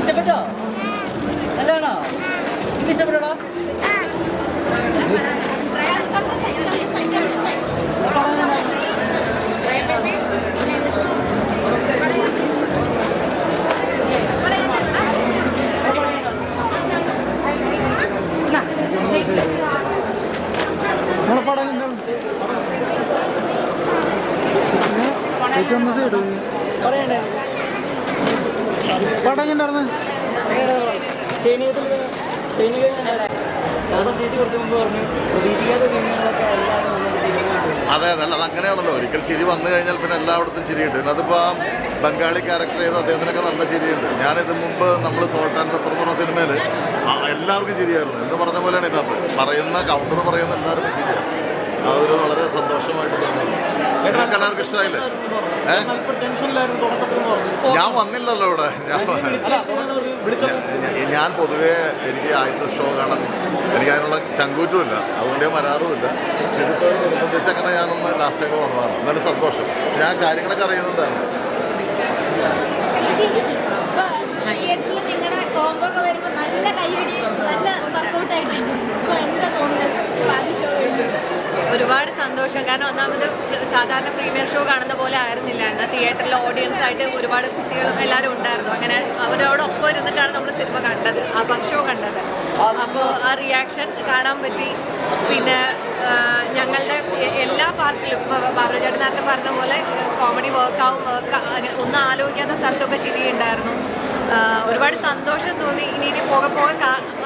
ഇഷ്ടപ്പെട്ടോ? നല്ലതാണോ? എനിക്ക് ഇഷ്ടപ്പെട്ടോ? നമ്മളെ നല്ല ടീമുകളുണ്ട് അതെ അതെ അല്ല അങ്ങനെയാണല്ലോ. ഒരിക്കൽ ചിരി വന്നു കഴിഞ്ഞാൽ പിന്നെ എല്ലായിടത്തും ചിരിയുണ്ട്. അതിപ്പോൾ ആ ബംഗാളി ക്യാരക്ടർ ചെയ്ത് അദ്ദേഹത്തിനൊക്കെ നല്ല ചിരിയുണ്ട്. ഞാനിത് മുമ്പ് നമ്മൾ സോൾട്ട് ആൻഡ് പെപ്പർ എന്ന് പറഞ്ഞ സിനിമയിൽ എല്ലാവർക്കും ചിരിയായിരുന്നു. എന്ന് പറഞ്ഞ പോലെയാണ് ഇതിനകത്ത്. പറയുന്ന കൗണ്ടർ പറയുന്ന എല്ലാവർക്കും ചിരിയാണ് അതൊരു വളരെ സന്തോഷമായിട്ട് തോന്നുന്നു. എല്ലാവർക്കും ഇഷ്ടമായില്ലേ? ഞാൻ വന്നില്ലല്ലോ ഇവിടെ. ഞാൻ പൊതുവേ എനിക്ക് ആദ്യത്തെ ഷോ കാണാൻ എനിക്ക് അതിനുള്ള ചങ്കൂറ്റുമില്ല അതുകൊണ്ട് ഞാൻ വരാറുമില്ല ഇതിപ്പോൾ നിർബന്ധിച്ച് അങ്ങനെ ഞാനൊന്ന് ലാസ്റ്റ് ഒക്കെ വന്നതാണ്. എന്നാലും സന്തോഷം. ഞാൻ കാര്യങ്ങളൊക്കെ അറിയുന്നുണ്ടാണ് തിയേറ്ററിൽ നിങ്ങളുടെ കോംബോ ഒക്കെ വരുമ്പോൾ നല്ല കൈയടി നല്ല വർക്കൗട്ട് ആയിട്ടുണ്ട് ഇപ്പൊ എന്താ തോന്നുന്നത് ആദ്യ ഷോ കഴിഞ്ഞു ഒരുപാട് സന്തോഷം. കാരണം ഒന്നാമത് സാധാരണ പ്രീമിയർ ഷോ കാണുന്ന പോലെ ആയിരുന്നില്ല. എന്നാൽ തിയേറ്ററിൽ ഓഡിയൻസ് ആയിട്ട് ഒരുപാട് കുട്ടികളും എല്ലാവരും ഉണ്ടായിരുന്നു. അങ്ങനെ അവരോടൊപ്പം ഇരുന്നിട്ടാണ് നമ്മൾ സിനിമ കണ്ടത്. ആ ഫസ്റ്റ് ഷോ കണ്ടത്. അപ്പോൾ ആ റിയാക്ഷൻ കാണാൻ പറ്റി. പിന്നെ ഞങ്ങളുടെ എല്ലാ പാർട്ടിലും ഇപ്പോൾ ബാബുചേട്ടൻ നേരത്തെ പറഞ്ഞ പോലെ കോമഡി വർക്കാവും വർക്ക് ഒന്നും ആലോചിക്കാത്ത സ്ഥലത്തൊക്കെ ചിരിയുണ്ടായിരുന്നു. ഒരുപാട് സന്തോഷം തോന്നി. ഇനി ഇനി പോകെ പോകെ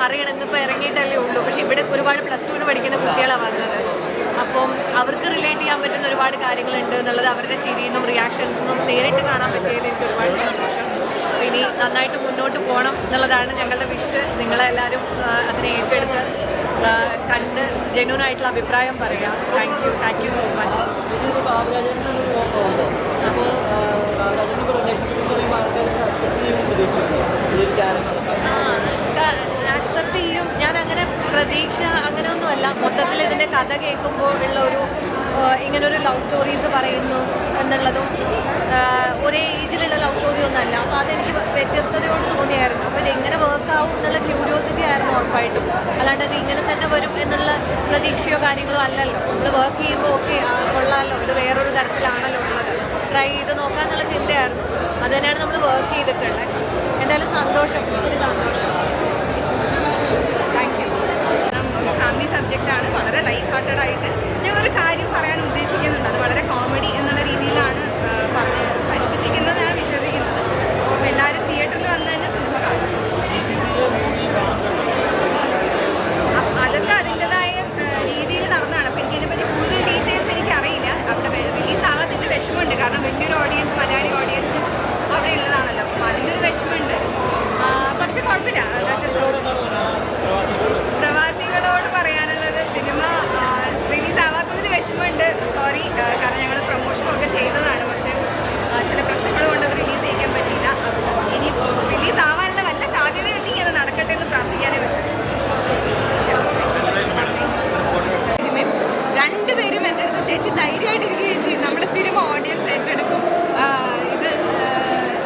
അറിയണം. ഇന്നിപ്പോൾ ഇറങ്ങിയിട്ടല്ലേ ഉള്ളൂ. പക്ഷെ ഇവിടെ ഒരുപാട് പ്ലസ് ടുവിന് പഠിക്കുന്ന കുട്ടികളാണ് വന്നത്. അപ്പം അവർക്ക് റിലേറ്റ് ചെയ്യാൻ പറ്റുന്ന ഒരുപാട് കാര്യങ്ങളുണ്ട് എന്നുള്ളത് അവരുടെ ചിരിയിൽ നിന്നും റിയാക്ഷൻസ് നിന്നും നേരിട്ട് കാണാൻ പറ്റിയതിൽ എനിക്ക് ഒരുപാട് സന്തോഷം. അപ്പോൾ ഇനി നന്നായിട്ട് മുന്നോട്ട് പോകണം എന്നുള്ളതാണ് ഞങ്ങളുടെ വിഷ് നിങ്ങളെല്ലാവരും അതിനെ ഏറ്റെടുത്ത് കണ്ട് ജെന്യൂൻ ആയിട്ടുള്ള അഭിപ്രായം പറയാം thank you thank you so much ഇതിന്റെ കഥ കേൾക്കുമ്പോൾ ഉള്ള ഒരു ഇങ്ങനെ ഇങ്ങനൊരു ലവ് സ്റ്റോറീസ് പറയുന്നു എന്നുള്ളതും ഒരേ ഏജിലുള്ള ലവ് സ്റ്റോറി ഒന്നല്ല അപ്പോൾ അതെനിക്ക് വ്യത്യസ്തതയോട് തോന്നിയായിരുന്നു. അപ്പോൾ ഇതെങ്ങനെ വർക്ക് വർക്കാവും എന്നുള്ള ക്യൂരിയോസിറ്റി ആയിരുന്നു ഉറപ്പായിട്ടും. അല്ലാണ്ട് അത് ഇങ്ങനെ തന്നെ വരും എന്നുള്ള പ്രതീക്ഷയോ കാര്യങ്ങളോ അല്ലല്ലോ. നമ്മൾ വർക്ക് ചെയ്യുമ്പോൾ ഓക്കെ കൊള്ളാമല്ലോ ഇത് വേറൊരു തരത്തിലാണല്ലോ ഉള്ളത്. ട്രൈ ചെയ്ത് നോക്കാന്നുള്ള ചിന്തയായിരുന്നു. അത് തന്നെയാണ് നമ്മൾ വർക്ക് ചെയ്തിട്ടുള്ളത്. എന്തായാലും സന്തോഷം താങ്ക് യു സബ്ജക്റ്റ് ആണ്. വളരെ ലൈറ്റ് ഹാർട്ടഡ് ആയിട്ട് ഞങ്ങളൊരു കാര്യം പറയാൻ ഉദ്ദേശിക്കുന്നുണ്ട്. അത് വളരെ കോമഡി എന്നുള്ള രീതിയിലാണ് പറഞ്ഞ് ഫലിപ്പിച്ചിരിക്കുന്നത് ഞാൻ വിശ്വസിക്കുന്നത്. അപ്പോൾ എല്ലാവരും തിയേറ്ററിൽ വന്ന് തന്നെ സിനിമ കാണും. അതൊക്കെ അതിന്റെതായ രീതിയിൽ നടന്നതാണ്. അപ്പോൾ എനിക്ക് ഇതിനെപ്പറ്റി കൂടുതൽ ഡീറ്റെയിൽസ് എനിക്ക് അറിയില്ല അവിടെ റിലീസ് ആവാത്തതിന്റെ വിഷമമുണ്ട്. കാരണം വലിയൊരു ഓഡിയൻസ് മലയാളി ഓഡിയൻസ് അവിടെ ഉള്ളതാണല്ലോ. അപ്പോൾ അതിന്റെ ഒരു വിഷമമുണ്ട് പക്ഷെ കുഴപ്പമില്ല. അതൊക്കെ പ്രവാസികളോട് പറയാനുള്ളത് സിനിമ റിലീസ് ആവാത്തതിന് വിഷമമുണ്ട് സോറി കാരണം ഞങ്ങൾ പ്രൊമോഷനൊക്കെ ചെയ്തതാണ്. പക്ഷേ ചില പ്രശ്നങ്ങൾ കൊണ്ട് റിലീസ് ചെയ്യാൻ പറ്റിയില്ല. അപ്പോൾ ഇനി റിലീസ് ആവാനുള്ള വല്ല സാധ്യതയുണ്ടെങ്കിൽ അത് നടക്കട്ടെ എന്ന് പ്രാർത്ഥിക്കാനേ പറ്റും. രണ്ടുപേരും എന്റെ അടുത്ത് ചേച്ചി ധൈര്യമായിട്ടിരിക്കുകയും ചെയ്യും. നമ്മുടെ സിനിമ ഓഡിയൻസ് ഏറ്റെടുക്കും. ഇത്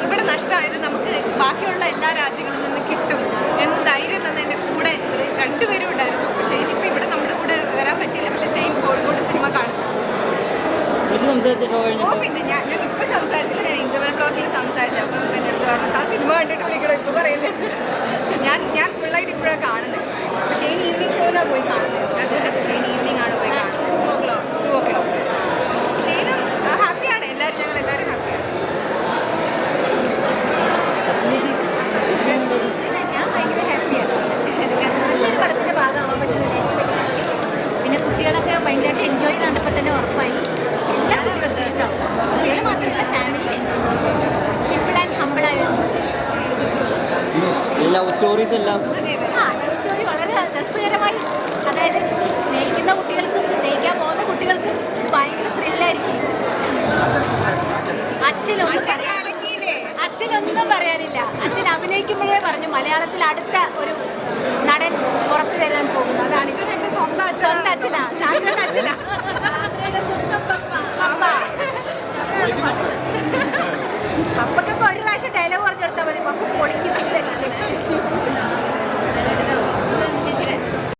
ഇവിടെ നഷ്ടമായത് നമുക്ക് ബാക്കിയുള്ള എല്ലാ രാജ്യങ്ങളിൽ നിന്ന് കിട്ടും എന്ന് ധൈര്യം തന്നെ എന്റെ കൂടെ ഇവർ രണ്ടുപേരും ഉണ്ടായിരുന്നു പക്ഷേ ഇനിയിപ്പോൾ ഇവിടെ നമ്മുടെ കൂടെ വരാൻ പറ്റിയില്ല പക്ഷേ ഷെയിം കോഴിക്കോട് സിനിമ കാണുന്നു വിളിച്ച് സംസാരിച്ച ഷോ ഓ കഴിഞ്ഞപ്പോൾ പിന്നെ ഞാൻ ഞാൻ ഇപ്പം സംസാരിച്ചില്ല. ഞാൻ ഇന്റർവൽ ബ്ലോക്കിൽ സംസാരിച്ചു. അപ്പം എന്റെ അടുത്ത് പറഞ്ഞു ആ സിനിമ കണ്ടിട്ട് വിളിക്കണോ? ഇപ്പോൾ പറയുന്നത് ഞാൻ ഞാൻ ഫുള്ളായിട്ട് ഇപ്പോഴാണ് കാണുന്നത് പക്ഷേ ഇനി ഈവനിങ് ഷോയിലാണ് പോയി കാണുന്നത് പക്ഷേ ഇനി ഈവനിങ് ആണ് പോയി കാണുന്നത് two o'clock two o'clock ഷെയ്നും ഹാപ്പിയാണ് എല്ലാവരും ഞങ്ങൾ എല്ലാവരും ഹാപ്പിയാണ് സ്റ്റോറീസ് എല്ലാം. ആ ലവ് സ്റ്റോറി വളരെ രസകരമായി അതായത് സ്നേഹിക്കുന്ന കുട്ടികൾക്കും സ്നേഹിക്കാൻ പോകുന്ന കുട്ടികൾക്കും ഇത് ഭയങ്കര ത്രില്ലായിരിക്കും അച്ഛനൊന്നും അച്ഛനൊന്നും പറയാനില്ല. അച്ഛൻ അഭിനയിക്കുമ്പോഴേ പറഞ്ഞു മലയാളത്തിൽ അടുത്ത ഒരു നടൻ പുറത്തു തരാൻ പോകുന്നു. അതാണ് സ്വന്തം അച്ഛനാ. സ്വന്തം അച്ഛനാ.